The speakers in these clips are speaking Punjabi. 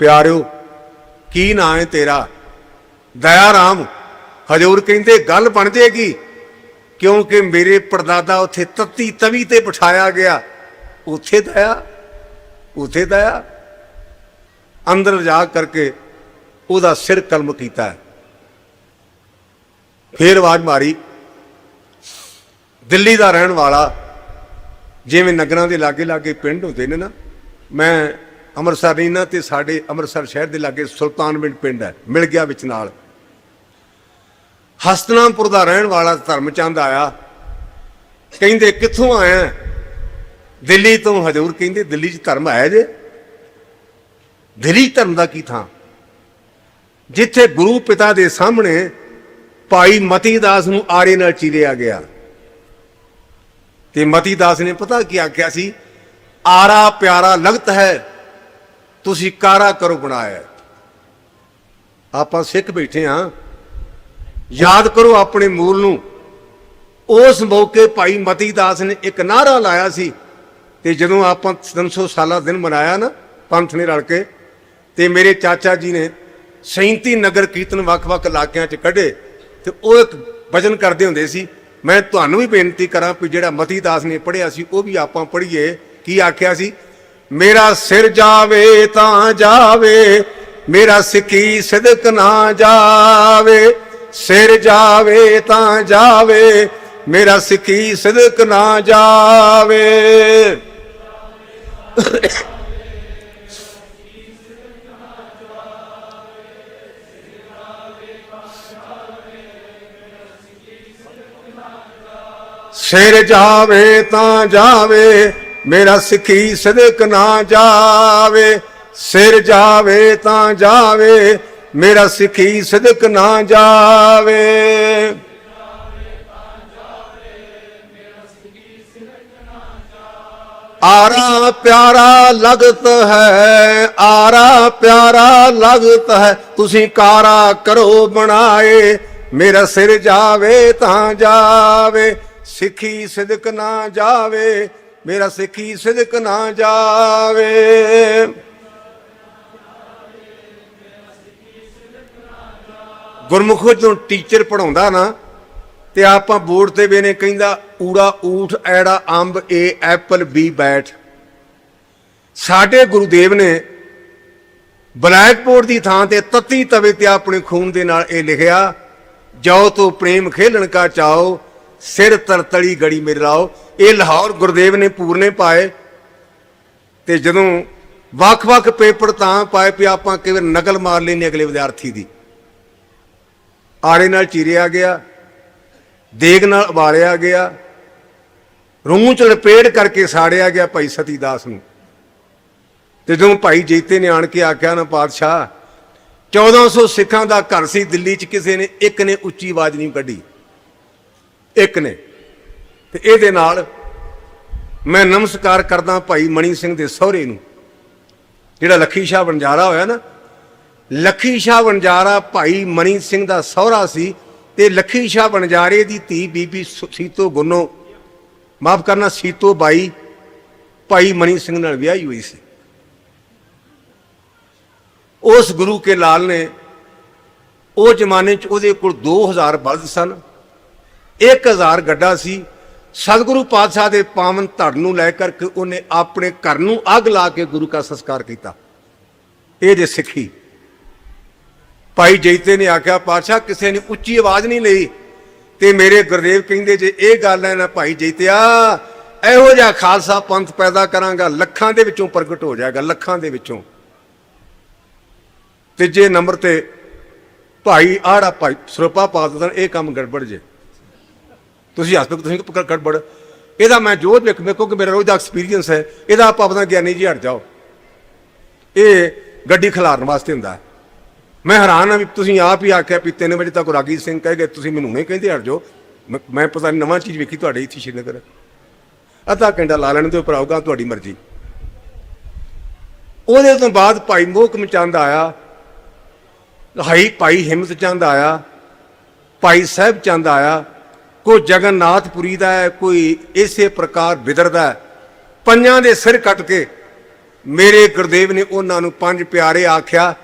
ਪਿਆਰਿਓ, ਕੀ ਨਾਂ ਹੈ ਤੇਰਾ? ਦਇਆ ਰਾਮ ਹਜੂਰ ਕਹਿੰਦੇ ਗੱਲ ਬਣ ਜੇਗੀ ਕਿਉਂਕਿ ਮੇਰੇ ਪਰਦਾਦਾ ਉੱਥੇ ਤੱਤੀ ਤਵੀ ਤੇ ਬਿਠਾਇਆ ਗਿਆ। ਉੱਥੇ ਦਇਆ ਉੱਥੇ ਦਇਆ। ਅੰਦਰ ਜਾ ਕਰਕੇ ਉਹਦਾ ਸਿਰ ਕਲਮ ਕੀਤਾ। ਫੇਰ ਆਵਾਜ਼ ਮਾਰੀ, ਦਿੱਲੀ ਦਾ ਰਹਿਣ ਵਾਲਾ, ਜਿਵੇਂ ਨਗਰਾਂ ਦੇ ਲਾਗੇ ਲਾਗੇ ਪਿੰਡ ਹੁੰਦੇ ਨੇ ਨਾ, ਮੈਂ ਅੰਮ੍ਰਿਤਸਰ ਨਹੀਂ ਨਾ ਤੇ ਸਾਡੇ ਅੰਮ੍ਰਿਤਸਰ ਸ਼ਹਿਰ ਦੇ ਲਾਗੇ ਸੁਲਤਾਨਵਿੰਡ ਪਿੰਡ ਹੈ, ਮਿਲ ਗਿਆ ਵਿੱਚ ਨਾਲ। ਹਸਤਨਾਮਪੁਰ ਦਾ ਰਹਿਣ ਵਾਲਾ ਧਰਮਚੰਦ ਆਇਆ, ਕਹਿੰਦੇ, ਕਿੱਥੋਂ ਆਇਆ ਦਿੱਲੀ ਤੋਂ ਹਜੂਰ ਕਹਿੰਦੇ, ਦਿੱਲੀ 'ਚ ਧਰਮ ਹੈ ਜੇ। ਦਿੱਲੀ ਧਰਮ ਦਾ ਕੀ ਥਾਂ? ਜਿੱਥੇ ਗੁਰੂ ਪਿਤਾ ਦੇ ਸਾਹਮਣੇ ਭਾਈ ਮਤੀ ਦਾਸ ਨੂੰ ਆਰੇ ਨਾਲ ਚੀਰਿਆ ਗਿਆ। ਤੇ ਮਤੀ ਦਾਸ ਨੇ ਪਤਾ ਕੀ ਆਖਿਆ ਸੀ? ਆਰਾ ਪਿਆਰਾ ਲਗਤ ਹੈ ਤੁਸੀਂ ਕਾਰਾ ਕਰੋ ਬਣਾਇਆ ਆਪਾਂ ਸਿੱਖ ਬੈਠੇ ਹਾਂ। ਯਾਦ ਕਰੋ ਆਪਣੇ ਮੂਲ ਨੂੰ। ਉਸ ਮੌਕੇ ਭਾਈ ਮਤੀ ਦਾਸ ਨੇ ਇੱਕ ਨਾਰਾ ਲਾਇਆ ਸੀ ਤੇ ਜਦੋਂ ਆਪਾਂ 300 ਸਾਲਾ ਦਿਨ ਮਨਾਇਆ ਨਾ, ਪੰਥ ਨੇ ਰਲ ਕੇ, ਤੇ ਮੇਰੇ ਚਾਚਾ ਜੀ ਨੇ 37 ਨਗਰ ਕੀਰਤਨ ਵੱਖ-ਵੱਖ ਇਲਾਕਿਆਂ 'ਚ ਕੱਢੇ ਤੇ ਉਹ ਇੱਕ ਵਜਨ ਕਰਦੇ ਹੁੰਦੇ ਸੀ। ਮੈਂ ਤੁਹਾਨੂੰ ਵੀ ਬੇਨਤੀ ਕਰਾਂ ਕਿ ਜਿਹੜਾ ਮਤੀ ਦਾਸ ਨੇ ਪੜ੍ਹਿਆ ਸੀ, ਉਹ ਵੀ ਆਪਾਂ ਪੜ੍ਹੀਏ। ਕੀ ਆਖਿਆ ਸੀ? ਮੇਰਾ ਸਿਰ ਜਾਵੇ ਤਾਂ ਜਾਵੇ, ਮੇਰਾ ਸਿੱਖੀ ਸਿਦਕ ਨਾ ਜਾਵੇ। ਸਿਰ ਜਾਵੇ ਤਾਂ ਜਾਵੇ, ਮੇਰਾ ਸਿੱਖੀ ਸਿਦਕ ਨਾ ਜਾਵੇ। ਸਿਰ ਜਾਵੇ ਤਾਂ ਜਾਵੇ ਮੇਰਾ ਸਿੱਖੀ ਸਦਕ ਨਾ ਜਾਵੇ, ਸਿਰ ਜਾਵੇ ਤਾਂ ਜਾਵੇ, ਮੇਰਾ ਸਿੱਖੀ ਸਦਕ ਨਾ ਜਾਵੇ। ਆਰਾ ਪਿਆਰਾ ਲਗਤ ਹੈ, ਆਰਾ ਪਿਆਰਾ ਲਗਤ ਹੈ, ਤੁਸੀਂ ਕਾਰਾ ਕਰੋ ਬਣਾਏ, ਮੇਰਾ ਸਿਰ ਜਾਵੇ ਤਾਂ ਜਾਵੇ, ਸਿੱਖੀ ਸਿਦਕ ਨਾ ਜਾਵੇ ਮੇਰਾ ਸਿੱਖੀ ਸਿਦਕ ਨਾ ਜਾਵੇ। ਗੁਰਮੁਖੋ ਜਦੋਂ ਟੀਚਰ ਪੜਾਉਂਦਾ ਨਾ, ਤੇ ਆਪਾਂ ਬੋਰਡ ਤੇ ਵੀ ਕਹਿੰਦਾ, ਊੜਾ ਊਠ, ਐੜਾ ਅੰਬ, ਏ, ਐਪਲ, ਬੀ, ਬੈਠ। ਸਾਡੇ ਗੁਰੂਦੇਵ ਨੇ ਬਲੈਕ ਬੋਰਡ ਦੀ ਥਾਂ ਤੇ ਤੱਤੀ ਤਵੇ ਤੇ ਆਪਣੇ ਖੂਨ ਦੇ ਨਾਲ ਇਹ ਲਿਖਿਆ, ਜਾਓ ਤੋ ਪ੍ਰੇਮ ਖੇਲਣ ਕਾ ਚਾਓ ਸਿਰ ਤਰਤਲੀ ਗੜੀ ਮੇਰੇ ਲਾਓ। ਇਹ ਲਾਹੌਰ ਗੁਰਦੇਵ ਨੇ ਪੂਰਨੇ ਪਾਏ। ਤੇ ਜਦੋਂ ਵੱਖ-ਵੱਖ ਪੇਪਰ ਤਾਂ ਪਾਏ ਵੀ ਆਪਾਂ ਕਿਵੇਂ ਨਕਲ ਮਾਰ ਲੈਨੇ ਅਗਲੇ ਵਿਦਿਆਰਥੀ ਦੀ। ਆੜੇ ਨਾਲ ਚੀਰਿਆ ਗਿਆ, ਦੇਗ ਨਾਲ ਉਬਾਲਿਆ ਗਿਆ, ਰੂਹ ਚ ਲਪੇੜ ਕਰਕੇ ਸਾੜਿਆ ਗਿਆ ਭਾਈ ਸਤੀ ਦਾਸ ਨੂੰ। ਤੇ ਜਦੋਂ ਭਾਈ ਜੀਤੇ ਨੇ ਆਣ ਕੇ ਆਖਿਆ, ਨਾ ਪਾਤਸ਼ਾਹ 1400 ਸਿੱਖਾਂ ਦਾ ਘਰ ਸੀ, ਦਿੱਲੀ 'ਚ ਕਿਸੇ ਨੇ, ਇੱਕ ਨੇ ਉੱਚੀ ਆਵਾਜ਼ ਨਹੀਂ ਕੱਢੀ। ਇੱਕ ਨੇ। ਤੇ ਇਹਦੇ ਨਾਲ ਮੈਂ ਨਮਸਕਾਰ ਕਰਦਾ ਭਾਈ ਮਣੀ ਸਿੰਘ ਦੇ ਸਹੁਰੇ ਨੂੰ। ਜਿਹੜਾ ਲੱਖੀ ਸ਼ਾਹ ਵਣਜਾਰਾ ਹੋਇਆ ਨਾ, ਲੱਖੀ ਸ਼ਾਹ ਵਣਜਾਰਾ ਭਾਈ ਮਣੀ ਸਿੰਘ ਦਾ ਸਹੁਰਾ ਸੀ ਤੇ ਲੱਖੀ ਸ਼ਾਹ ਵਣਜਾਰੇ ਦੀ ਧੀ ਬੀਬੀ ਸੀਤੋ ਗੁੰਨੋ। ਮਾਫ ਕਰਨਾ, ਸੀਤੋ ਬਾਈ ਭਾਈ ਮਣੀ ਸਿੰਘ ਨਾਲ ਵਿਆਹੀ ਹੋਈ ਸੀ। ਉਸ ਗੁਰੂ ਕੇ ਲਾਲ ਨੇ ਉਹ ਜ਼ਮਾਨੇ 'ਚ ਉਹਦੇ ਕੋਲ 2000 ਬਲਦ ਸਨ। 1000 ਗੱਡਾ ਸੀ। ਸਤਿਗੁਰੂ ਪਾਤਸ਼ਾਹ ਦੇ ਪਾਵਨ ਧੜ ਨੂੰ ਲੈ ਕਰਕੇ ਉਹਨੇ ਆਪਣੇ ਘਰ ਨੂੰ ਅੱਗ ਲਾ ਕੇ ਗੁਰੂ ਦਾ ਸੰਸਕਾਰ ਕੀਤਾ। ਇਹ ਜੇ ਸਿੱਖੀ। ਭਾਈ ਜੈਤੇ ਨੇ ਆਖਿਆ, ਪਾਤਸ਼ਾਹ, ਕਿਸੇ ਨੇ ਉੱਚੀ ਆਵਾਜ਼ ਨਹੀਂ ਲਈ ਤੇ ਮੇਰੇ ਗੁਰਦੇਵ ਕਹਿੰਦੇ, ਜੇ ਇਹ ਗੱਲ ਹੈ ਨਾ ਭਾਈ ਜੈਤਿਆ, ਇਹੋ ਜਿਹਾ ਖਾਲਸਾ ਪੰਥ ਪੈਦਾ ਕਰਾਂਗਾ, ਲੱਖਾਂ ਦੇ ਵਿੱਚੋਂ ਪ੍ਰਗਟ ਹੋ ਜਾਏਗਾ, ਲੱਖਾਂ ਦੇ ਵਿੱਚੋਂ। ਤੀਜੇ ਨੰਬਰ ਤੇ ਭਾਈ ਆੜਾ ਭਾਈ ਸਰਪਾ ਪਾ ਦਿੱਤਾ ਇਹ ਕੰਮ ਗੜਬੜ ਜੇ। ਤੁਸੀਂ ਹੱਸ ਪਏ, ਤੁਸੀਂ ਕਿ ਪਕੜ ਗੜਬੜ ਇਹਦਾ ਮੈਂ ਜੋ ਵੇਖ ਵੇਖੋ ਕਿਉਂਕਿ ਮੇਰਾ ਰੋਜ਼ ਦਾ ਐਕਸਪੀਰੀਅੰਸ ਹੈ। ਇਹਦਾ ਆਪਾਂ ਆਪਣਾ ਗਿਆਨੀ ਜੀ ਹਟ ਜਾਓ। ਇਹ ਗੱਡੀ ਖਿਲਾਰਨ ਵਾਸਤੇ ਹੁੰਦਾ ਮੈਂ ਹੈਰਾਨ ਹਾਂ ਵੀ ਤੁਸੀਂ ਆਪ ਹੀ ਆਖਿਆ ਵੀ 3 ਵਜੇ ਤੱਕ ਰਾਗੀ ਸਿੰਘ ਕਹਿ ਗਏ, ਤੁਸੀਂ ਮੈਨੂੰ ਨਹੀਂ ਕਹਿੰਦੇ ਹਟ ਜਾਓ। ਮੈਂ- ਮੈਂ ਪਤਾ ਨਹੀਂ ਨਵਾਂ ਚੀਜ਼ ਵੇਖੀ ਤੁਹਾਡੇ ਇੱਥੇ ਸ਼੍ਰੀਨਗਰ। ਅੱਧਾ ਘੰਟਾ ਲਾ ਲੈਣ ਤੇ ਭਰਾਊਗਾ ਤੁਹਾਡੀ ਮਰਜ਼ੀ। ਉਹਦੇ ਤੋਂ ਬਾਅਦ ਭਾਈ ਮੋਹਕਮ ਚੰਦ ਆਇਆ। ਹਾਈ ਭਾਈ ਹਿੰਮਤ ਚੰਦ ਆਇਆ। ਭਾਈ ਸਾਹਿਬ ਚੰਦ ਆਇਆ। ਕੋਈ ਜਗਨਨਾਥਪੁਰੀ ਦਾ ਹੈ, ਕੋਈ ਇਸੇ ਪ੍ਰਕਾਰ ਬਿਦਰ ਦਾ ਪੰਜਾਂ ਦੇ ਸਿਰ ਕੱਟ ਕੇ ਮੇਰੇ ਗੁਰਦੇਵ ਨੇ ਉਹਨਾਂ ਨੂੰ ਪੰਜ ਪਿਆਰੇ ਆਖਿਆ,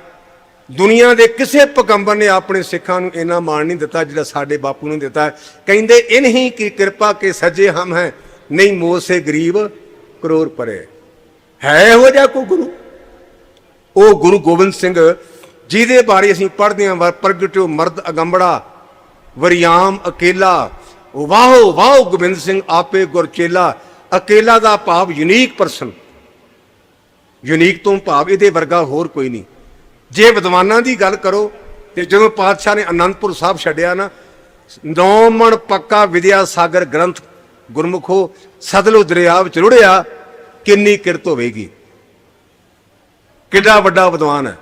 ਦੁਨੀਆ ਦੇ ਕਿਸੇ ਪਗੰਬਰ ਨੇ ਆਪਣੇ ਸਿੱਖਾਂ ਨੂੰ ਇੰਨਾ ਮਾਣ ਨਹੀਂ ਦਿੱਤਾ ਜਿਹੜਾ ਸਾਡੇ ਬਾਪੂ ਨੂੰ ਦਿੱਤਾ ਕਹਿੰਦੇ, ਇਨਹੀ ਕੀ ਕਿਰਪਾ ਕੇ ਸੱਜੇ ਹਮ ਹੈ, ਨਹੀਂ ਮੋਸੇ ਗਰੀਬ ਕਰੋੜ ਪਰੇ। ਹੈ ਇਹੋ ਜਿਹਾ ਕੋਈ ਗੁਰੂ? ਉਹ ਗੁਰੂ ਗੋਬਿੰਦ ਸਿੰਘ, ਜਿਹਦੇ ਬਾਰੇ ਅਸੀਂ ਪੜ੍ਹਦੇ ਹਾਂ, ਵਰ ਪ੍ਰਗਟਿਓ ਮਰਦ ਅਗੰਬੜਾ, ਵਰਿਆਮ ਅਕੇਲਾ ਵਾਹੋ ਵਾਹੋ ਗੋਬਿੰਦ ਸਿੰਘ ਆਪੇ ਗੁਰਚੇਲਾ ਅਕੇਲਾ ਦਾ ਭਾਵ ਯੂਨੀਕ ਪਰਸਨ ਯੂਨੀਕ ਤੋਂ ਭਾਵ ਇਹਦੇ ਵਰਗਾ ਹੋਰ ਕੋਈ ਨਹੀਂ। ਜੇ ਵਿਦਵਾਨਾਂ ਦੀ ਗੱਲ ਕਰੋ, ਤੇ ਜਦੋਂ ਪਾਤਸ਼ਾਹ ਨੇ ਅਨੰਦਪੁਰ ਸਾਹਿਬ ਛੱਡਿਆ ਨਾ ਨੌ ਮਣ ਪੱਕਾ ਵਿਦਿਆ ਸਾਗਰ ਗ੍ਰੰਥ ਗੁਰਮੁਖੋ ਸਤਲੁਜ ਦਰਿਆ ਵਿੱਚ ਰੁੜਿਆ, ਕਿੰਨੀ ਕਿਰਤ ਹੋਵੇਗੀ? ਕਿੱਡਾ ਵੱਡਾ ਵਿਦਵਾਨ ਹੈ।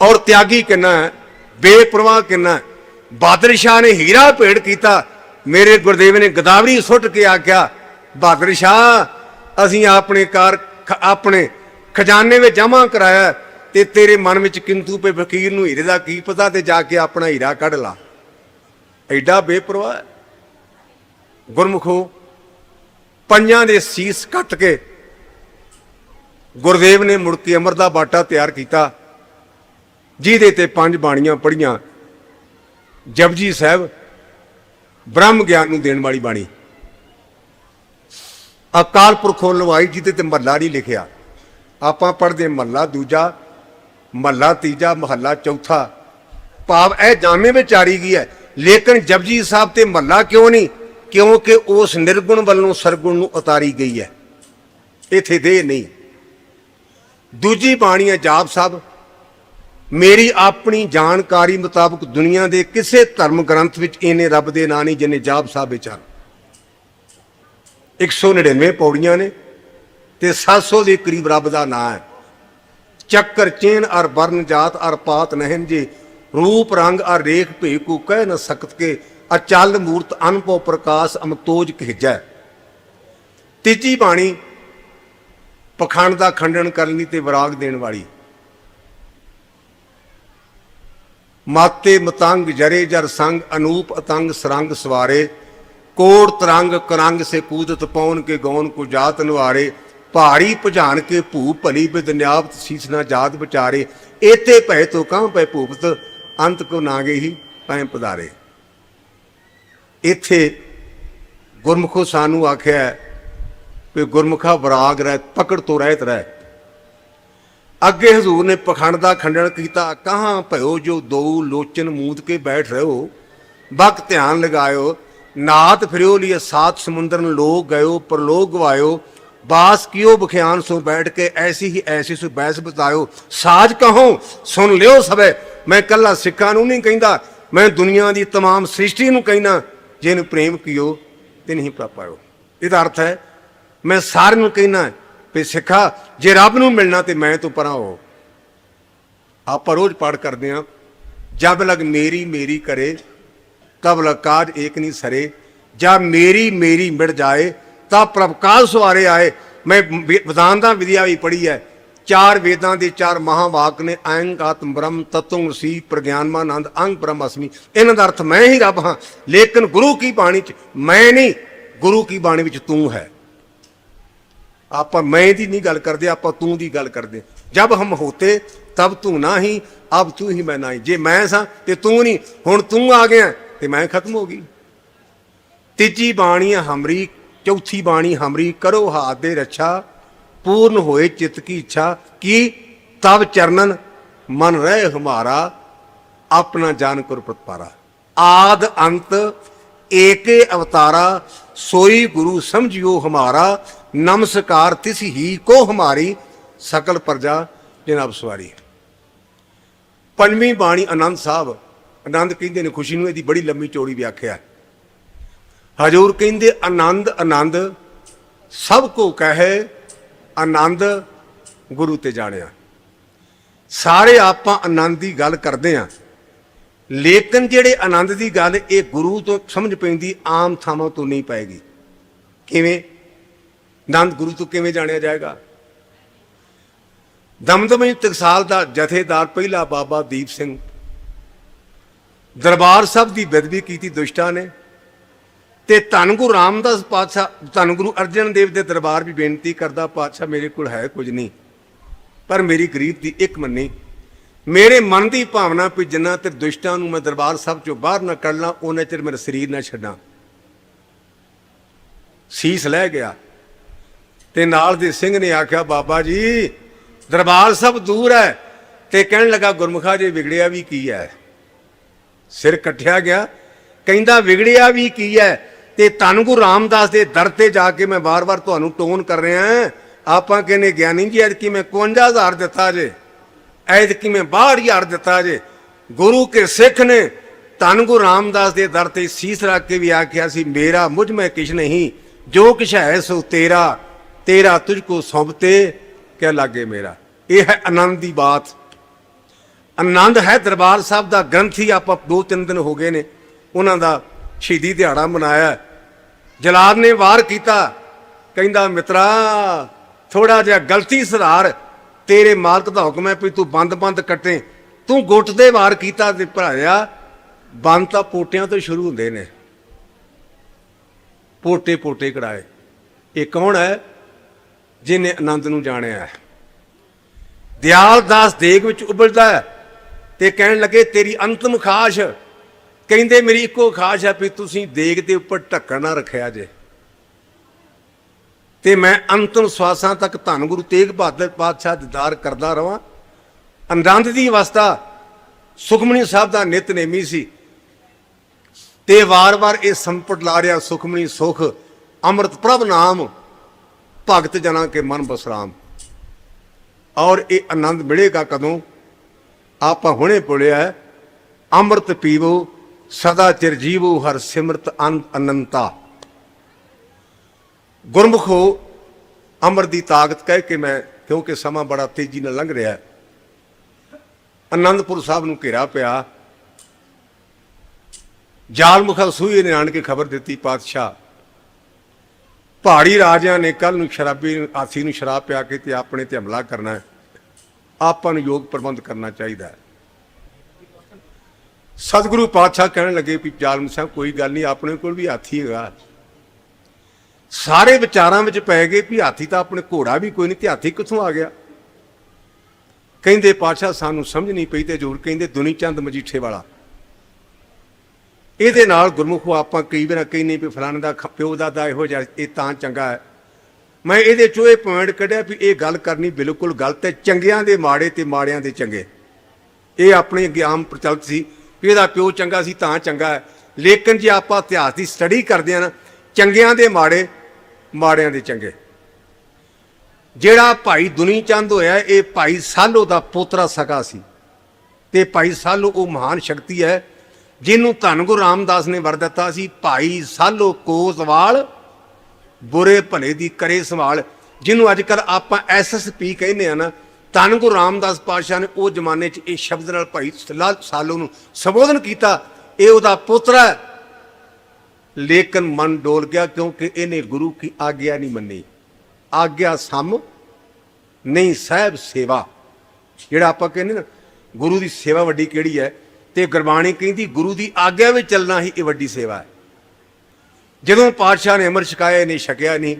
ਔਰ ਤਿਆਗੀ ਕਿੰਨਾ ਹੈ, ਬੇਪਰਵਾਹ ਕਿੰਨਾ ਹੈ। ਬਹਾਦਰ ਸ਼ਾਹ ਨੇ ਹੀਰਾ ਭੇਟ ਕੀਤਾ। ਮੇਰੇ ਗੁਰਦੇਵ ਨੇ ਗਦਾਵਰੀ ਸੁੱਟ ਕੇ ਆਖਿਆ ਬਹਾਦਰ ਸ਼ਾਹ, ਅਸੀਂ ਆਪਣੇ ਕਾਰ ਆਪਣੇ ਖਜ਼ਾਨੇ ਵਿੱਚ ਜਮ੍ਹਾਂ ਕਰਾਇਆ ਤੇ ਤੇਰੇ ਮਨ ਵਿੱਚ ਕਿੰਤੂ ਪੇ ਫਕੀਰ ਨੂੰ ਹੀਰੇ ਦਾ ਕੀ ਪਤਾ ਤੇ ਜਾ ਕੇ ਆਪਣਾ ਹੀਰਾ ਕੱਢ ਲਾ। ਐਡਾ ਬੇਪਰਵਾਹ ਗੁਰਮੁਖੋ, ਪੰਜਾਂ ਦੇ ਸੀਸ ਕੱਟ ਕੇ ਗੁਰਦੇਵ ਨੇ ਮੁੜ ਕੇ ਅਮਰ ਦਾ ਬਾਟਾ ਤਿਆਰ ਕੀਤਾ, ਜਿਹਦੇ ਤੇ ਪੰਜ ਬਾਣੀਆਂ ਪੜੀਆਂ ਜਪਜੀ ਸਾਹਿਬ ਬ੍ਰਹਮ ਗਿਆਨ ਨੂੰ ਦੇਣ ਵਾਲੀ ਬਾਣੀ। ਅਕਾਲ ਪੁਰਖੋਂ ਲਵਾਈ ਜਿਹਦੇ ਤੇ ਮਹੱਲਾ ਨਹੀਂ ਲਿਖਿਆ। ਆਪਾਂ ਪੜ੍ਹਦੇ ਮਹੱਲਾ ਦੂਜਾ, ਮਹੱਲਾ ਤੀਜਾ, ਮਹੱਲਾ ਚੌਥਾ। ਭਾਵ ਇਹ ਜਾਮੇ ਵਿੱਚ ਆਰੀ ਗਈ ਹੈ, ਲੇਕਿਨ ਜਪਜੀ ਸਾਹਿਬ ਤੇ ਮਹੱਲਾ ਕਿਉਂ ਨਹੀਂ? ਕਿਉਂਕਿ ਉਸ ਨਿਰਗੁਣ ਵੱਲੋਂ ਸਰਗੁਣ ਨੂੰ ਉਤਾਰੀ ਗਈ ਹੈ। ਇਥੇ ਦੇ ਨਹੀਂ। ਦੂਜੀ ਬਾਣੀ ਹੈ ਜਾਪ ਸਾਹਿਬ। ਮੇਰੀ ਆਪਣੀ ਜਾਣਕਾਰੀ ਮੁਤਾਬਕ ਦੁਨੀਆ ਦੇ ਕਿਸੇ ਧਰਮ ਗ੍ਰੰਥ ਵਿੱਚ ਇਹਨੇ ਰੱਬ ਦੇ ਨਾਂ ਨਹੀਂ ਜਿਨੇ ਜਾਪ ਸਾਹਿਬ ਵਿੱਚ ਹਨ। 199 ਪੌੜੀਆਂ ਨੇ ਤੇ 700 ਦੇ ਕਰੀਬ ਰੱਬ ਦਾ ਨਾਂ ਹੈ। ਚੱਕਰ ਚੇਨ ਅਰ ਵਰਨ ਜਾਤ ਅਰ ਪਾਤ ਨਹਿਨ ਜੀ, ਰੂਪ ਰੰਗ ਅਰ ਰੇਖ ਭੇ ਕੋ ਕਹਿ ਨ ਸਕਤ ਕੇ, ਅਚਲ ਮੂਰਤ ਅਨਪੋ ਪ੍ਰਕਾਸ਼ ਅਮਤੋਜ ਕਹਿਜੈ। ਤੀਜੀ ਬਾਣੀ, ਪਖੰਡ ਦਾ ਖੰਡਨ ਲਈ ਤੇ ਵਿਰਾਗ ਦੇਣ ਵਾਲੀ। ਮਾਤੇ ਮਤੰਗ ਜਰੇ ਜਰ ਸੰਗ, ਅਨੂਪ ਅਤੰਗ ਸਰੰਗ ਸਵਾਰੇ। ਕੋੜ ਤਰੰਗ ਕਰੰਗ ਸੇ ਕੂਦਤ ਪੌਣ ਕੇ ਗੌਨ ਕੋ ਜਾਤ ਨਵਾਰੇ। ਭਾਰੀ ਭੁਜਾਨ ਕੇ ਭੂ ਭਲੀ ਬਿਦਨਿਆਬਤ ਸੀਸ ਨਾ ਜਾਤ ਵਿਚਾਰੇ। ਏਤੇ ਭੈ ਤੋ ਕਾਂ ਪੈ ਭੂਪਤ, ਅੰਤ ਕੋ ਨਾਗੇ ਹੀ ਪੈ ਪਧਾਰੇ। ਇੱਥੇ ਗੁਰਮੁਖੋ ਸਾਨੂੰ ਆਖਿਆ ਹੈ ਕਿ ਗੁਰਮੁਖਾ ਵਿਰਾਗ ਰਹਿ, ਪਕੜ ਤੋਂ ਰਹਿਤ ਰਹਿ। ਅੱਗੇ ਹਜ਼ੂਰ ਨੇ ਪਖੰਡ ਦਾ ਖੰਡਨ ਕੀਤਾ ਕਹਾਂ ਭਇਓ ਜੋ ਦੋ ਲੋਚਨ ਮੂਦ ਕੇ ਬੈਠ ਰਹੋ ਬਕ ਧਿਆਨ ਲਗਾਇਓ ਨਾਤ ਫਿਰਿਓ ਲਈ ਸਾਤ ਸਮੁੰਦਰ ਨੂੰ ਲੋਕ ਗਇਓ ਪਰਲੋਕ ਗਵਾਇਓ ਬਾਸ ਕਿਓ ਬਖਿਆਨ ਸੋ ਬੈਠ ਕੇ ਐਸੀ ਹੀ ਐਸੀ ਸੋ ਬੈਸ ਬਤਾਇਓ ਸਾਜ ਕਹੋ ਸੁਣ ਲਿਓ ਸਭੇ ਮੈਂ ਕੱਲਾ ਸਿੱਖਾਂ ਨੂੰ ਨਹੀਂ ਕਹਿੰਦਾ ਮੈਂ ਦੁਨੀਆ ਦੀ तमाम ਸ੍ਰਿਸ਼ਟੀ ਨੂੰ ਕਹਿਣਾ ਜਿਹਨੂੰ ਪ੍ਰੇਮ ਕੀਓ ਤੇ ਨਹੀਂ ਪ੍ਰਾਪਾਇਓ ਇਹਦਾ ਅਰਥ ਹੈ ਮੈਂ ਸਾਰਿਆਂ ਨੂੰ ਕਹਿਣਾ ਵੀ ਸਿੱਖਾ। ਜੇ ਰੱਬ ਨੂੰ ਮਿਲਣਾ ਤੇ ਮੈਂ ਤੋਂ ਪਰਾਂ ਹੋ। ਆਪਾਂ ਰੋਜ਼ ਪਾਠ ਕਰਦੇ ਆ, ਜਬ ਲਗ ਮੇਰੀ ਮੇਰੀ ਕਰੇ, ਤਬ ਲਗ ਕਾਜ ਏਕ ਨਹੀਂ ਸਰੇ। ਜਾਂ ਮੇਰੀ ਮੇਰੀ ਮਿਟ ਜਾਏ, ਤਾਂ ਪ੍ਰਭਕਾਲ ਸਵਾਰੇ ਆਏ। ਮੈਂ ਵਿਦਾਨ ਦਾ ਵਿਦਿਆ ਵੀ ਪੜ੍ਹੀ ਹੈ ਚਾਰ ਵੇਦਾਂ ਦੇ ਚਾਰ ਮਹਾਵਾਕ ਨੇ ਅਹੰਗ ਆਤਮ, ਬ੍ਰਹਮ ਤਤਵ ਸੀ ਪ੍ਰਗਿਆਨਮਾਨੰਦ ਅੰਗ ਬ੍ਰਹਮ ਅਸਮੀ ਇਹਨਾਂ ਦਾ ਅਰਥ ਮੈਂ ਹੀ ਰੱਬ ਹਾਂ। ਲੇਕਿਨ ਗੁਰੂ ਕੀ ਬਾਣੀ ਚ ਮੈਂ ਨਹੀਂ, ਗੁਰੂ ਕੀ ਬਾਣੀ ਵਿੱਚ ਤੂੰ ਹੈ। ਆਪਾਂ ਮੈਂ ਦੀ ਨਹੀਂ ਗੱਲ ਕਰਦੇ, ਆਪਾਂ ਤੂੰ ਦੀ ਗੱਲ ਕਰਦੇ। ਜਬ ਹਮ ਹੋਤੇ, ਤਬ ਤੂੰ ਨਾ ਹੀ ਅਬ ਤੂੰ ਹੀ ਮੈਂ ਨਾ ਹੀ ਜੇ ਮੈਂ ਸਾਂ ਤੇ ਤੂੰ ਨਹੀਂ, ਹੁਣ ਤੂੰ ਆ ਗਿਆ, ਤੇ ਮੈਂ ਖਤਮ ਹੋ ਗਈ। ਤੀਜੀ ਬਾਣੀ ਹਮਰੀ, ਚੌਥੀ ਬਾਣੀ ਹਮਰੀ, ਕਰੋ ਹਾਥ ਦੇ ਰੱਛਾ, ਪੂਰਨ ਹੋਏ ਚਿੱਤ ਕੀ ਇੱਛਾ, ਕੀ ਤਬ ਚਰਨਨ ਮਨ ਰਹਿ ਹਮਾਰਾ, ਆਪਣਾ ਜਾਨ ਕਰ ਪ੍ਰਤਪਾਰਾ। ਆਦ ਅੰਤ, ਏਕੇ ਅਵਤਾਰਾ, ਸੋਈ ਗੁਰੂ ਸਮਝਿਓ ਹਮਾਰਾ ਨਮਸਕਾਰ ਤਿਸ ਹੀ ਕੋ ਹਮਾਰੀ ਸਕਲ ਪ੍ਰਜਾ ਜਨਾਬ ਸਵਾਰੀ ਪੰਜਵੀਂ ਬਾਣੀ ਆਨੰਦ ਸਾਹਿਬ ਆਨੰਦ ਕਹਿੰਦੇ ਨੇ, ਖੁਸ਼ੀ ਨੂੰ ਇਹਦੀ ਬੜੀ ਲੰਮੀ ਚੋੜੀ ਵਿਆਖਿਆ ਹਜੂਰ ਕਹਿੰਦੇ ਆਨੰਦ ਆਨੰਦ ਸਭ ਕੋ ਕਹੇ ਆਨੰਦ ਗੁਰੂ ਤੇ ਜਾਣਿਆ। ਸਾਰੇ ਆਪਾਂ ਆਨੰਦ ਦੀ ਗੱਲ ਕਰਦੇ ਆਂ ਲੇਕਿਨ ਜਿਹੜੇ ਆਨੰਦ ਦੀ ਗੱਲ ਇਹ ਗੁਰੂ ਤੋਂ ਸਮਝ ਪੈਂਦੀ, ਆਮ ਥਾਵਾਂ ਤੋਂ ਨਹੀਂ ਪਾਏਗੀ। ਕਿਵੇਂ? ਨੰਦ ਗੁਰੂ ਤੋਂ ਕਿਵੇਂ ਜਾਣਿਆ ਜਾਏਗਾ? ਦਮਦਮੀ ਟਕਸਾਲ ਦਾ ਜਥੇਦਾਰ ਪਹਿਲਾ ਬਾਬਾ ਦੀਪ ਸਿੰਘ। ਦਰਬਾਰ ਸਾਹਿਬ ਦੀ ਬੇਦਬੀ ਕੀਤੀ ਦੁਸ਼ਟਾਂ ਨੇ ਤੇ ਧੰਨ ਗੁਰੂ ਰਾਮਦਾਸ ਪਾਤਸ਼ਾਹ, ਧੰਨ ਗੁਰੂ ਅਰਜਨ ਦੇਵ ਦੇ ਦਰਬਾਰ ਵੀ ਬੇਨਤੀ ਕਰਦਾ, ਪਾਤਸ਼ਾਹ ਮੇਰੇ ਕੋਲ ਹੈ ਕੁਝ ਨਹੀਂ, ਪਰ ਮੇਰੀ ਗਰੀਬ ਦੀ ਇੱਕ ਮੰਨੀ। ਮੇਰੇ ਮਨ ਦੀ ਭਾਵਨਾ ਵੀ ਜਿੰਨਾ ਤੇ ਦੁਸ਼ਟਾਂ ਨੂੰ ਮੈਂ ਦਰਬਾਰ ਸਾਹਿਬ ਚੋਂ ਬਾਹਰ ਨਾ ਕੱਢਣਾ ਉਹਨਾਂ ਚਿਰ ਮੇਰਾ ਸਰੀਰ ਨਾ ਛੱਡਾਂ। ਸੀਸ ਲੈ ਗਿਆ। ਤੇ ਨਾਲ ਦੇ ਸਿੰਘ ਨੇ ਆਖਿਆ, ਬਾਬਾ ਜੀ, ਦਰਬਾਰ ਸਭ ਦੂਰ ਹੈ। ਤੇ ਕਹਿਣ ਲੱਗਾ, ਗੁਰਮੁਖਾ ਜੇ ਵਿਗੜਿਆ ਵੀ ਕੀ ਹੈ? ਸਿਰ ਕੱਟਿਆ ਗਿਆ। ਕਹਿੰਦਾ, ਵਿਗੜਿਆ ਵੀ ਕੀ ਹੈ? ਤੇ ਧੰਨ ਗੁਰੂ ਰਾਮਦਾਸ ਦੇ ਦਰ ਤੇ ਜਾ ਕੇ ਮੈਂ ਵਾਰ-ਵਾਰ ਤੁਹਾਨੂੰ ਟੋਨ ਕਰ ਰਿਹਾ ਆਪਾਂ ਕਹਿੰਦੇ ਗਿਆਨੀ ਜੀ ਅੱਜ ਕੀ ਮੈਂ 51000 ਦਿੱਤਾ ਜੇ। ਐਦ ਕੀ ਮੈਂ 62000 ਦਿੱਤਾ ਜੇ। ਗੁਰੂ ਕੇ ਸਿੱਖ ਨੇ ਧੰਨ ਗੁਰੂ ਰਾਮਦਾਸ ਦੇ ਦਰ ਤੇ ਸੀਸ ਰੱਖ ਕੇ ਵੀ ਆਖਿਆ ਸੀ, ਮੇਰਾ ਮੁਝ ਮੈਂ ਕਿਛ ਨਹੀਂ, ਜੋ ਕਿਛ ਹੈ ਸੋ ਤੇਰਾ। ਤੇਰਾ ਤੁਝ ਕੋ ਸੌਂਪਤੇ ਕਹਿ ਲਾਗੇ ਮੇਰਾ। ਇਹ ਹੈ ਆਨੰਦ ਦੀ ਬਾਤ। ਆਨੰਦ ਹੈ ਦਰਬਾਰ ਸਾਹਿਬ ਦਾ ਗ੍ਰੰਥ ਹੀ ਆਪਾਂ ਦੋ ਤਿੰਨ ਦਿਨ ਹੋ ਗਏ ਨੇ। ਉਹਨਾਂ ਦਾ ਸ਼ਹੀਦੀ ਦਿਹਾੜਾ ਮਨਾਇਆ ਜਲਾਦ ਨੇ ਵਾਰ ਕੀਤਾ। ਕਹਿੰਦਾ, ਮਿੱਤਰਾ ਥੋੜਾ ਜਿਹਾ ਗਲਤੀ ਸੁਧਾਰ। ਤੇਰੇ ਮਾਲਕ ਦਾ ਹੁਕਮ ਹੈ ਵੀ ਤੂੰ ਬੰਦ-ਬੰਦ ਕੱਟੇ। ਤੂੰ ਗੁੱਟ ਦੇ ਵਾਰ ਕੀਤਾ ਤੇ ਭਰਾਇਆ। ਬੰਦ ਤਾਂ ਪੋਟਿਆਂ ਤੋਂ ਸ਼ੁਰੂ ਹੁੰਦੇ ਨੇ। ਪੋਟੇ ਪੋਟੇ ਕਢਾਏ। ਇਹ ਕੌਣ ਹੈ? ਜਿਨੇ ਆਨੰਦ ਨੂੰ ਜਾਣਿਆ ਹੈ। ਦਿਆਲ ਦਾਸ ਦੇਗ ਵਿੱਚ ਉਬਲਦਾ ਹੈ ਤੇ ਕਹਿਣ ਲੱਗੇ, ਤੇਰੀ ਅੰਤਮ ਖਾਸ਼। ਕਹਿੰਦੇ, ਮੇਰੀ ਇੱਕੋ ਖਾਸ਼ ਹੈ ਵੀ ਤੁਸੀਂ ਦੇਗ ਦੇ ਉੱਪਰ ਢੱਕਣ ਨਾ ਰੱਖਿਆ ਜੇ। ਤੇ ਮੈਂ ਅੰਤਮ ਸਵਾਸਾਂ ਤੱਕ ਧੰਨ ਗੁਰੂ ਤੇਗ ਬਹਾਦਰ ਪਾਤਸ਼ਾਹ ਦੀਦਾਰ ਕਰਦਾ ਰਵਾਂ। ਆਨੰਦ ਦੀ ਅਵਸਥਾ ਸੁਖਮਨੀ ਸਾਹਿਬ ਦਾ ਨਿਤਨੇਮੀ ਸੀ। ਤੇ ਵਾਰ-ਵਾਰ ਇਹ ਸੰਪਟ ਲਾ ਰਿਹਾ ਸੁਖਮਨੀ ਸੁਖ, ਅੰਮ੍ਰਿਤ ਪ੍ਰਭ ਨਾਮ। ਭਗਤ ਜਨਾਂ ਕੇ ਮਨ ਬਸਰਾਮ। ਔਰ ਇਹ ਆਨੰਦ ਮਿਲੇਗਾ ਕਦੋਂ? ਆਪਾਂ ਹੁਣੇ ਪੁਲਿਆ ਅੰਮ੍ਰਿਤ ਪੀਵੋ, ਸਦਾ ਚਿਰ ਜੀਵੋ ਹਰ ਸਿਮਰਤ ਅਨੰਤਾ। ਗੁਰਮੁਖੋ ਅਮਰ ਦੀ ਤਾਕਤ ਕਹਿ ਕੇ ਮੈਂ, ਕਿਉਂਕਿ ਸਮਾਂ ਬੜਾ ਤੇਜ਼ੀ ਨਾਲ ਲੰਘ ਰਿਹਾ ਹੈ ਆਨੰਦਪੁਰ ਸਾਹਿਬ ਨੂੰ ਘੇਰਾ ਪਿਆ। ਜਾਲਮੁਖਾ ਸੂਈ ਨੇ ਆਣ ਕੇ ਖਬਰ ਦਿੱਤੀ ਪਾਤਸ਼ਾਹ ਪਹਾੜੀ ਰਾਜਿਆਂ ਨੇ ਕੱਲ ਨੂੰ ਸ਼ਰਾਬੀ ਆਸੀ ਨੂੰ ਸ਼ਰਾਬ ਪਿਆ ਕੇ ਤੇ ਆਪਣੇ ਤੇ ਹਮਲਾ ਕਰਨਾ ਹੈ। ਆਪਾਂ ਨੂੰ ਯੋਗ ਪ੍ਰਬੰਧ ਕਰਨਾ ਚਾਹੀਦਾ ਹੈ। ਸਤਿਗੁਰੂ ਪਾਤਸ਼ਾਹ ਕਹਿਣ ਲੱਗੇ ਵੀ ਜਾਲਮ ਸਾਹਿਬ, ਕੋਈ ਗੱਲ ਨਹੀਂ, ਆਪਣੇ ਕੋਲ ਵੀ ਹਾਥੀ ਹੈਗਾ। ਸਾਰੇ ਵਿਚਾਰਾਂ ਵਿੱਚ ਪੈ ਗਏ ਵੀ ਹਾਥੀ ਤਾਂ ਆਪਣੇ ਘੋੜਾ ਵੀ ਕੋਈ ਨਹੀਂ ਤੇ ਹਾਥੀ ਕਿੱਥੋਂ ਆ ਗਿਆ? ਕਹਿੰਦੇ ਪਾਤਸ਼ਾਹ ਸਾਨੂੰ ਸਮਝ ਨਹੀਂ ਪਈ ਤੇ ਜ਼ਰੂਰ ਕਹਿੰਦੇ ਦੁਨੀ ਚੰਦ ਮਜੀਠੇ ਵਾਲਾ। ਇਹਦੇ ਨਾਲ ਗੁਰਮੁਖੋ ਆਪਾਂ ਕਈ ਵਾਰ ਕਹਿੰਦੇ ਵੀ ਫਲਾਣੇ ਦਾ ਖ- ਪਿਓ ਦਾ ਇਹੋ ਜਿਹਾ, ਇਹ ਤਾਂ ਚੰਗਾ ਹੈ। ਮੈਂ ਇਹਦੇ ਚੋਂ ਇਹ ਪੁਆਇੰਟ ਕੱਢਿਆ ਵੀ ਇਹ ਗੱਲ ਕਰਨੀ ਬਿਲਕੁਲ ਗਲਤ ਹੈ। ਚੰਗਿਆਂ ਦੇ ਮਾੜੇ ਤੇ ਮਾੜਿਆਂ ਦੇ ਚੰਗੇ। ਇਹ ਆਪਣੇ ਅੱਗੇ ਆਮ ਪ੍ਰਚਲਿਤ ਸੀ ਵੀ ਇਹਦਾ ਪਿਓ ਚੰਗਾ ਸੀ ਤਾਂ ਚੰਗਾ ਹੈ। ਲੇਕਿਨ ਜੇ ਆਪਾਂ ਇਤਿਹਾਸ ਦੀ ਸਟੱਡੀ ਕਰਦੇ ਹਾਂ ਨਾ, ਚੰਗਿਆਂ ਦੇ ਮਾੜੇ, ਮਾੜਿਆਂ ਦੇ ਚੰਗੇ। ਜਿਹੜਾ ਭਾਈ ਦੁਨੀ ਚੰਦ ਹੋਇਆ, ਇਹ ਭਾਈ ਸਾਲੋ ਦਾ ਪੋਤਰਾ ਸਗਾ ਸੀ। ਤੇ ਭਾਈ ਸਾਲੋ ਉਹ ਮਹਾਨ ਸ਼ਕਤੀ ਹੈ। ਜਿਹਨੂੰ ਧੰਨ ਗੁਰੂ ਰਾਮਦਾਸ ਨੇ ਵਰ ਦਿੱਤਾ ਸੀ, ਭਾਈ ਸਾਲੋ ਕੋਸਵਾਲ ਬੁਰੇ ਭਲੇ ਦੀ ਕਰੇ ਸੰਭਾਲ ਜਿਹਨੂੰ ਅੱਜ ਕੱਲ ਆਪਾਂ ਐਸਐਸਪੀ ਕਹਿੰਦੇ ਆ ਨਾ, ਧੰਨ ਗੁਰੂ ਰਾਮਦਾਸ ਪਾਤਸ਼ਾਹ ਨੇ ਉਹ ਜ਼ਮਾਨੇ 'ਚ ਇਹ ਸ਼ਬਦ ਨਾਲ ਭਾਈ ਸਲਾ- ਸਾਲੋ ਨੂੰ ਸੰਬੋਧਨ ਕੀਤਾ। ਇਹ ਉਹਦਾ ਪੁੱਤਰ ਹੈ। ਲੇਕਿਨ ਮਨ ਡੋਲ ਗਿਆ ਕਿਉਂਕਿ ਇਹਨੇ ਗੁਰੂ ਕੀ ਆਗਿਆ ਨਹੀਂ ਮੰਨੀ। ਆਗਿਆ ਸਮ, ਨਹੀਂ ਸਾਹਿਬ ਸੇਵਾ। ਜਿਹੜਾ ਆਪਾਂ ਕਹਿੰਦੇ ਨਾ, ਗੁਰੂ ਦੀ ਸੇਵਾ ਵੱਡੀ ਕਿਹੜੀ ਹੈ? ਤੇ ਗੁਰਬਾਣੀ ਕਹਿੰਦੀ ਗੁਰੂ ਦੀ ਆਗਿਆ ਵਿੱਚ ਚੱਲਣਾ ਹੀ ਇਹ ਵੱਡੀ ਸੇਵਾ ਹੈ। ਜਦੋਂ ਪਾਤਸ਼ਾਹ ਨੇ ਅਮਰ ਛਕਾਇਆ ਨਹੀਂ ਛਕਿਆ ਨਹੀਂ।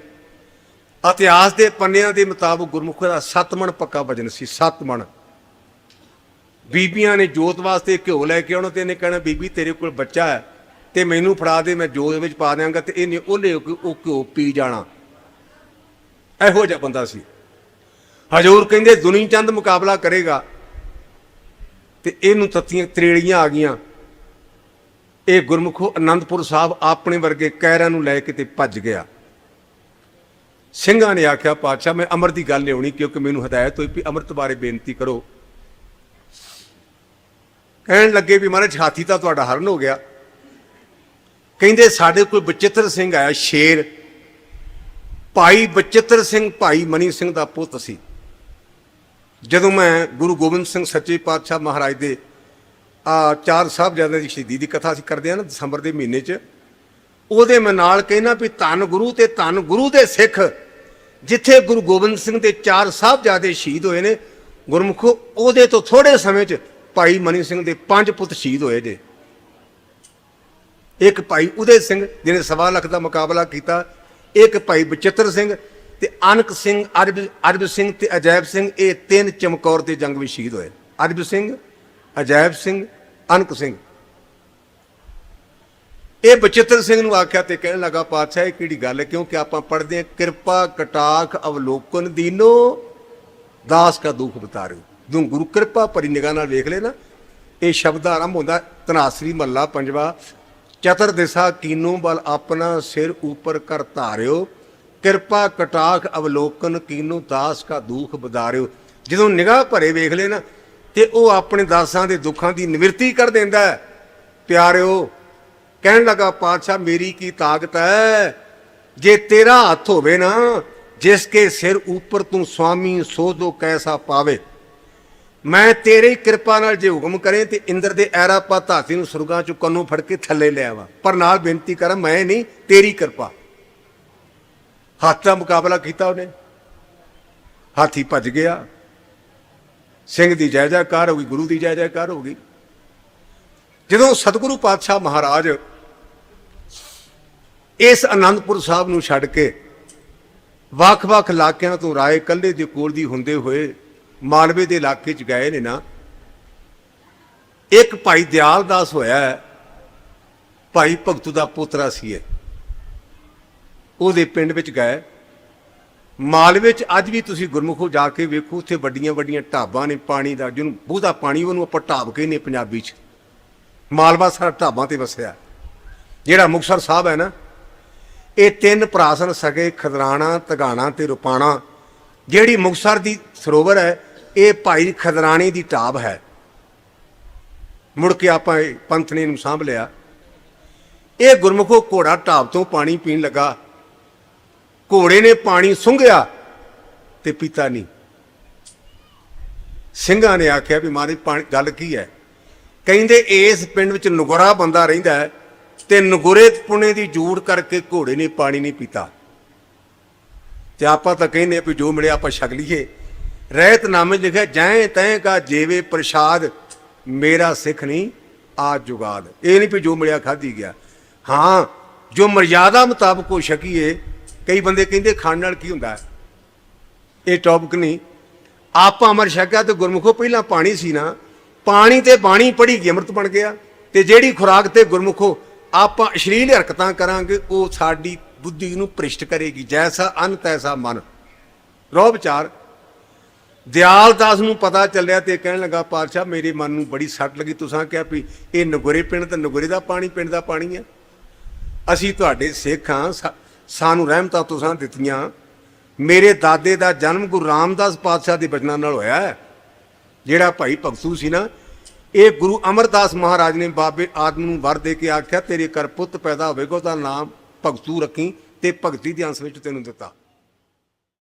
ਇਤਿਹਾਸ ਦੇ ਪੰਨਿਆਂ ਦੇ ਮੁਤਾਬਕ ਗੁਰਮੁਖ ਦਾ ਸੱਤ ਮਣ ਪੱਕਾ ਵਜਨ ਸੀ, ਸੱਤ ਮਣ। ਬੀਬੀਆਂ ਨੇ ਜੋਤ ਵਾਸਤੇ ਘਿਓ ਲੈ ਕੇ ਆਉਣਾ ਤੇ ਇਹਨੇ ਕਹਿਣਾ, ਬੀਬੀ, ਤੇਰੇ ਕੋਲ ਬੱਚਾ ਹੈ ਤੇ ਮੈਨੂੰ ਫੜਾ ਦੇ, ਮੈਂ ਜੋਤ ਵਿੱਚ ਪਾ ਦਿਆਂਗਾ ਤੇ ਇਹਨੇ ਉਹਨੇ ਉਹ ਉਹ ਘਿਓ ਪੀ ਜਾਣਾ। ਇਹੋ ਜਿਹਾ ਬੰਦਾ ਸੀ। ਹਜੂਰ ਕਹਿੰਦੇ ਦੁਨੀ ਚੰਦ ਮੁਕਾਬਲਾ ਕਰੇਗਾ। ਤੇ ਇਹਨੂੰ ਤੱਤੀਆਂ ਤਰੇੜੀਆਂ ਆ ਗਈਆਂ। ਇਹ ਗੁਰਮੁਖੋ ਅਨੰਦਪੁਰ ਸਾਹਿਬ ਆਪਣੇ ਵਰਗੇ ਕਹਿਰਾਂ ਨੂੰ ਲੈ ਕੇ ਤੇ ਭੱਜ ਗਿਆ। ਸਿੰਘਾਂ ਨੇ ਆਖਿਆ, ਪਾਤਸ਼ਾਹ, ਮੈਂ ਅਮਰ ਦੀ ਗੱਲ ਲਿਆਉਣੀ ਕਿਉਂਕਿ ਮੈਨੂੰ ਹਦਾਇਤ ਹੋਈ ਵੀ ਅੰਮ੍ਰਿਤ ਬਾਰੇ ਬੇਨਤੀ ਕਰੋ। ਕਹਿਣ ਲੱਗੇ ਵੀ, ਮਹਾਰਾਜ, ਹਾਥੀ ਤਾਂ ਤੁਹਾਡਾ ਹਰਨ ਹੋ ਗਿਆ। ਕਹਿੰਦੇ, ਸਾਡੇ ਕੋਲ ਬਚਿੱਤਰ ਸਿੰਘ ਆਇਆ, ਸ਼ੇਰ। ਭਾਈ ਬਚਿੱਤਰ ਸਿੰਘ, ਭਾਈ ਮਨੀ ਸਿੰਘ ਦਾ ਪੁੱਤ ਸੀ। ਜਦੋਂ ਮੈਂ ਗੁਰੂ ਗੋਬਿੰਦ ਸਿੰਘ ਸੱਚੇ ਪਾਤਸ਼ਾਹ ਮਹਾਰਾਜ ਦੇ, ਆ, ਚਾਰ ਸਾਹਿਬਜ਼ਾਦਿਆਂ ਦੀ ਸ਼ਹੀਦੀ ਦੀ ਕਥਾ ਅਸੀਂ ਕਰਦੇ ਹਾਂ ਨਾ ਦਸੰਬਰ ਦੇ ਮਹੀਨੇ 'ਚ, ਉਹਦੇ ਮੈਂ ਨਾਲ ਕਹਿਣਾ ਵੀ ਧੰਨ ਗੁਰੂ ਤੇ ਧੰਨ ਗੁਰੂ ਦੇ ਸਿੱਖ, ਜਿੱਥੇ ਗੁਰੂ ਗੋਬਿੰਦ ਸਿੰਘ ਦੇ ਚਾਰ ਸਾਹਿਬਜ਼ਾਦੇ ਸ਼ਹੀਦ ਹੋਏ ਨੇ, ਗੁਰਮੁਖੋ, ਉਹਦੇ ਤੋਂ ਥੋੜੇ ਸਮੇਂ 'ਚ ਭਾਈ ਮਨੀ ਸਿੰਘ ਦੇ ਪੰਜ ਪੁੱਤ ਸ਼ਹੀਦ ਹੋਏ ਜੇ। ਇੱਕ ਭਾਈ ਉਦੇ ਸਿੰਘ, ਜਿਹਨੇ ਸਵਾ ਲੱਖ ਦਾ ਮੁਕਾਬਲਾ ਕੀਤਾ, ਇੱਕ ਭਾਈ ਬਚਿੱਤਰ ਸਿੰਘ ਤੇ ਅਨਕ ਸਿੰਘ, ਅਰਬ ਅਰਬ ਸਿੰਘ ਤੇ ਅਜੈਬ ਸਿੰਘ, ਇਹ ਤਿੰਨ ਚਮਕੌਰ ਦੇ ਜੰਗ ਵਿੱਚ ਸ਼ਹੀਦ ਹੋਏ। ਅਰਬ ਸਿੰਘ ਅਜੈਬ ਸਿੰਘ, ਅਨਕ ਸਿੰਘ। ਇਹ ਬਚਿੱਤਰ ਸਿੰਘ ਨੂੰ ਆਖਿਆ ਤੇ ਕਹਿਣ ਲੱਗਾ, ਪਾਤਸ਼ਾਹ, ਇਹ ਕਿਹੜੀ ਗੱਲ ਹੈ? ਕਿਉਂਕਿ ਆਪਾਂ ਪੜ੍ਹਦੇ ਹਾਂ, ਕਿਰਪਾ, ਕਟਾਖ, ਅਵਲੋਕਨ ਦੀਨੋ, ਦਾਸ ਕਾ ਦੁੱਖ ਬਤਾਰਿਓ। ਜਦੋਂ ਗੁਰੂ ਕਿਰਪਾ ਭਰੀ ਨਿਗਾਹ ਨਾਲ ਵੇਖ ਲੈ ਨਾ, ਇਹ ਸ਼ਬਦ ਆਰੰਭ ਹੁੰਦਾ ਤਨਾਸਰੀ ਮੱਲਾ, ਪੰਜਵਾ ਚਤਰ ਦਿਸ਼ਾ ਕੀਨੋ ਬਲ ਆਪਣਾ ਸਿਰ ਉੱਪਰ ਕਰ ਧਾਰਿਓ ਕਿਰਪਾ ਕਟਾਖ ਅਵਲੋਕਨ ਕੀਨੋ ਦਾਸ ਕਾ ਦੁੱਖ ਬਦਾਰਿਓ। ਜਦੋਂ ਨਿਗਾਹ ਭਰੇ ਵੇਖ ਲੈ ਨਾ, ਤੇ ਉਹ ਆਪਣੇ ਦਾਸਾਂ ਦੇ ਦੁੱਖਾਂ ਦੀ ਨਿਵਰਤੀ ਕਰ ਦਿੰਦਾ ਹੈ। ਪਿਆਰਿਓ, ਕਹਿਣ ਲੱਗਾ ਪਾਤਸ਼ਾਹ, ਮੇਰੀ ਕੀ ਤਾਕਤ ਹੈ? ਜੇ ਤੇਰਾ ਹੱਥ ਹੋਵੇ ਨਾ, ਜਿਸ ਕੇ ਸਿਰ ਉੱਪਰ ਤੂੰ ਸੁਆਮੀ ਸੋਧੋ ਕੈਸਾ ਪਾਵੇ। ਮੈਂ ਤੇਰੀ ਕਿਰਪਾ ਨਾਲ ਜੇ ਹੁਕਮ ਕਰੇ, ਤੇ ਇੰਦਰ ਦੇ ਐਰਾ ਪਾ ਧਾਤੀ ਨੂੰ ਸੁਰਗਾਂ ਚੋਂ ਕੰਨੋਂ ਫੜ ਕੇ ਥੱਲੇ ਲੈ ਪਰ ਨਾਲ ਬੇਨਤੀ ਕਰਾਂ, ਮੈਂ ਨਹੀਂ, ਤੇਰੀ ਕਿਰਪਾ। ਹੱਥ ਦਾ ਮੁਕਾਬਲਾ ਕੀਤਾ ਉਹਨੇ। ਹਾਥੀ ਭੱਜ ਗਿਆ। ਸਿੰਘ ਦੀ ਜੈ ਜੈਕਾਰ ਹੋ ਗਈ, ਗੁਰੂ ਦੀ ਜੈ ਜੈਕਾਰ ਹੋ ਗਈ। ਜਦੋਂ ਸਤਿਗੁਰੂ ਪਾਤਸ਼ਾਹ ਮਹਾਰਾਜ ਇਸ ਆਨੰਦਪੁਰ ਸਾਹਿਬ ਨੂੰ ਛੱਡ ਕੇ ਵੱਖ-ਵੱਖ ਇਲਾਕਿਆਂ ਤੋਂ ਰਾਏ ਕੱਲੇ ਦੇ ਕੋਲ ਦੀ ਹੁੰਦੇ ਹੋਏ ਮਾਲਵੇ ਦੇ ਇਲਾਕੇ 'ਚ ਗਏ ਨੇ ਨਾ, ਇੱਕ ਭਾਈ ਦਿਆਲ ਦਾਸ ਹੋਇਆ ਭਾਈ ਭਗਤੂ ਦਾ ਪੋਤਰਾ ਸੀ ਇਹ। ਉਹਦੇ ਪਿੰਡ ਵਿੱਚ ਗਏ। ਮਾਲਵੇ 'ਚ ਅੱਜ ਵੀ ਤੁਸੀਂ ਗੁਰਮੁਖੋ ਜਾ ਕੇ ਵੇਖੋ, ਉੱਥੇ ਵੱਡੀਆਂ ਵੱਡੀਆਂ ਢਾਬਾਂ ਨੇ ਪਾਣੀ ਦਾ, ਜਿਹਨੂੰ ਬੂਹਦਾ ਪਾਣੀ ਉਹਨੂੰ ਆਪਾਂ ਢਾਬ ਕਹਿੰਦੇ ਪੰਜਾਬੀ 'ਚ। ਮਾਲਵਾ ਸਾਰਾ ਢਾਬਾਂ ਤੇ ਵਸਿਆ। ਜਿਹੜਾ ਮੁਕਤਸਰ ਸਾਹਿਬ ਹੈ ਨਾ, ਇਹ ਤਿੰਨ ਭਰਾ ਸਨ ਸਕੇ ਖਦਰਾਣਾ ਤਗਾਣਾ ਤੇ ਰੁਪਾਣਾ। ਜਿਹੜੀ ਮੁਕਤਸਰ ਦੀ ਸਰੋਵਰ ਹੈ, ਇਹ ਭਾਈ ਖਦਰਾਣੇ ਦੀ ਢਾਬ ਹੈ। ਮੁੜ ਕੇ ਆਪਾਂ ਇਹ ਪੰਥ ਨੇ ਨੂੰ ਸਾਂਭ ਲਿਆ। ਇਹ ਗੁਰਮੁਖੋ ਘੋੜਾ ਢਾਬ ਤੋਂ ਪਾਣੀ ਪੀਣ ਲੱਗਾ। ਘੋੜੇ ਨੇ ਪਾਣੀ ਸੁੰਘਿਆ ਤੇ ਪੀਤਾ ਨਹੀਂ। ਸਿੰਘਾਂ ਨੇ ਆਖਿਆ ਵੀ ਮਾਰੇ ਪਾਣੀ, ਗੱਲ ਕੀ ਹੈ? ਕਹਿੰਦੇ ਇਸ ਪਿੰਡ ਵਿੱਚ ਨਗੁਰਾ ਬੰਦਾ ਰਹਿੰਦਾ ਹੈ ਤੇ ਨਗੁਰੇ ਪੁਣੇ ਦੀ ਜੂੜ ਕਰਕੇ ਘੋੜੇ ਨੇ ਪਾਣੀ ਨਹੀਂ ਪੀਤਾ। ਤੇ ਆਪਾਂ ਤਾਂ ਕਹਿੰਦੇ ਵੀ ਜੋ ਮਿਲਿਆ ਆਪਾਂ ਛਕ ਲਈਏ। ਰਹਿਤ ਨਾਮੇ ਲਿਖਿਆ, ਜੈ ਤੈ ਕਾ ਜੀਵੇ ਪ੍ਰਸ਼ਾਦ, ਮੇਰਾ ਸਿੱਖ ਨਹੀਂ ਆ ਜੁਗਾਦ। ਇਹ ਨਹੀਂ ਵੀ ਜੋ ਮਿਲਿਆ ਖਾਧੀ ਗਿਆ। ਹਾਂ, ਜੋ ਮਰਜ਼ਾਦਾ ਮੁਤਾਬਕ ਉਹ ਛਕੀਏ ਕਈ ਬੰਦੇ ਕਹਿੰਦੇ ਖਾਣ ਨਾਲ ਕੀ ਹੁੰਦਾ? ਹੈ ਇਹ ਟੌਪਿਕ ਨਹੀਂ। ਆਪਾਂ ਅਮਰ ਛਕਿਆ ਤੇ ਗੁਰਮੁਖੋ ਪਹਿਲਾਂ ਪਾਣੀ ਸੀ ਨਾ, ਪਾਣੀ ਤੇ ਬਾਣੀ ਪੜੀ ਗਈ, ਅੰਮ੍ਰਿਤ ਬਣ ਗਿਆ। ਤੇ ਜਿਹੜੀ ਖੁਰਾਕ ਤੇ ਗੁਰਮੁਖੋ ਆਪਾਂ ਅਸ਼ਲੀਲ ਹਰਕਤਾਂ ਕਰਾਂਗੇ, ਉਹ ਸਾਡੀ ਬੁੱਧੀ ਨੂੰ ਭ੍ਰਿਸ਼ਟ ਕਰੇਗੀ। ਜੈਸਾ ਅੰਨ, ਤੈਸਾ ਮਨ। ਰੋ ਵਿਚਾਰ। ਦਿਆਲ ਦਾਸ ਨੂੰ ਪਤਾ ਚੱਲਿਆ ਤੇ ਕਹਿਣ ਲੱਗਾ, ਪਾਤਸ਼ਾਹ, ਮੇਰੇ ਮਨ ਨੂੰ ਬੜੀ ਸੱਟ ਲੱਗੀ। ਤੁਸੀਂ ਕਿਹਾ ਵੀ ਇਹ ਨਗੋਰੇ ਪਿੰਡ ਤੇ ਨਗੋਰੇ ਦਾ ਪਾਣੀ, ਪਿੰਡ ਦਾ ਪਾਣੀ ਹੈ ਅਸੀਂ ਤੁਹਾਡੇ ਸਿੱਖ ਹਾਂ ਸਾਨੂੰ ਰਹਿਮਤਾਂ ਤੁਸੀਂ ਦਿੱਤੀਆਂ। ਮੇਰੇ ਦਾਦੇ ਦਾ ਜਨਮ ਗੁਰੂ ਰਾਮਦਾਸ ਪਾਤਸ਼ਾਹ ਦੇ ਬਚਨਾਂ ਨਾਲ ਹੋਇਆ ਹੈ। ਜਿਹੜਾ ਭਾਈ ਭਗਤੂ ਸੀ ਨਾ, ਇਹ ਗੁਰੂ ਅਮਰਦਾਸ ਮਹਾਰਾਜ ਨੇ ਬਾਬੇ ਆਦਮ ਨੂੰ ਵਰ ਦੇ ਕੇ ਆਖਿਆ, ਤੇਰੇ ਘਰ ਪੁੱਤ ਪੈਦਾ ਹੋਵੇਗਾ, ਉਹਦਾ ਨਾਮ ਭਗਤੂ ਰੱਖੀ ਤੇ ਭਗਤੀ ਦੇ ਅੰਸ਼ ਵਿੱਚ ਤੈਨੂੰ ਦਿੱਤਾ।